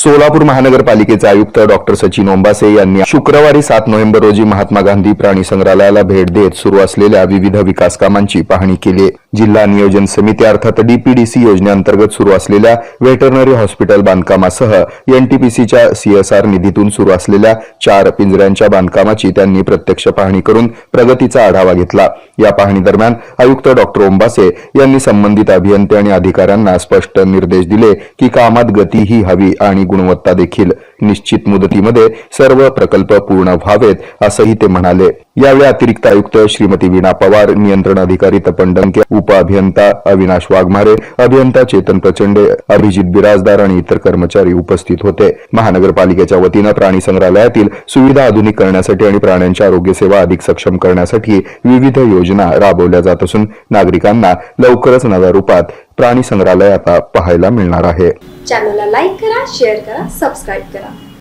सोलापूर महानगरपालिकेचे आयुक्त डॉक्टर सचिन ओंबासे यांनी शुक्रवारी सात नोव्हेंबर रोजी महात्मा गांधी प्राणी संग्रहालयाला भेट देत सुरू असलेल्या विविध विकास कामांची पाहणी केली. जिल्हा नियोजन समिती अर्थात डीपीडीसी योजनेअंतर्गत सुरू असलेल्या वेटरनरी हॉस्पिटल बांधकामासह एनटीपीसीच्या सीएसआर निधीतून सुरू असलेल्या चार पिंजऱ्यांच्या बांधकामाची त्यांनी प्रत्यक्ष पाहणी करून प्रगतीचा आढावा घेतला. या पाहणी दरम्यान आयुक्त डॉक्टर ओंबासे यांनी संबंधित अभियंते आणि अधिकाऱ्यांना स्पष्ट निर्देश दिले की कामात गतीही हवी आणि गुणवत्ता देखील निश्चित मुदतीमध्ये सर्व प्रकल्प पूर्ण व्हावेत असंही ते म्हणाले. यावेळी अतिरिक्त आयुक्त श्रीमती वीणा पवार नियंत्रण अधिकारी तपन डंके उपअभियंता अविनाश वाघमारे अभियंता चेतन प्रचंडे अभिजित बिराजदार आणि इतर कर्मचारी उपस्थित होते. महानगरपालिकेच्या वतीनं प्राणी संग्रहालयातील सुविधा आधुनिक करण्यासाठी आणि प्राण्यांच्या आरोग्य सेवा अधिक सक्षम करण्यासाठी विविध योजना राबवल्या जात असून नागरिकांना लवकरच नव्या रूपात प्राणी संग्रहालय आता पाहायला मिळणार आहे. चॅनलला लाईक करा शेअर करा सबस्क्राईब करा.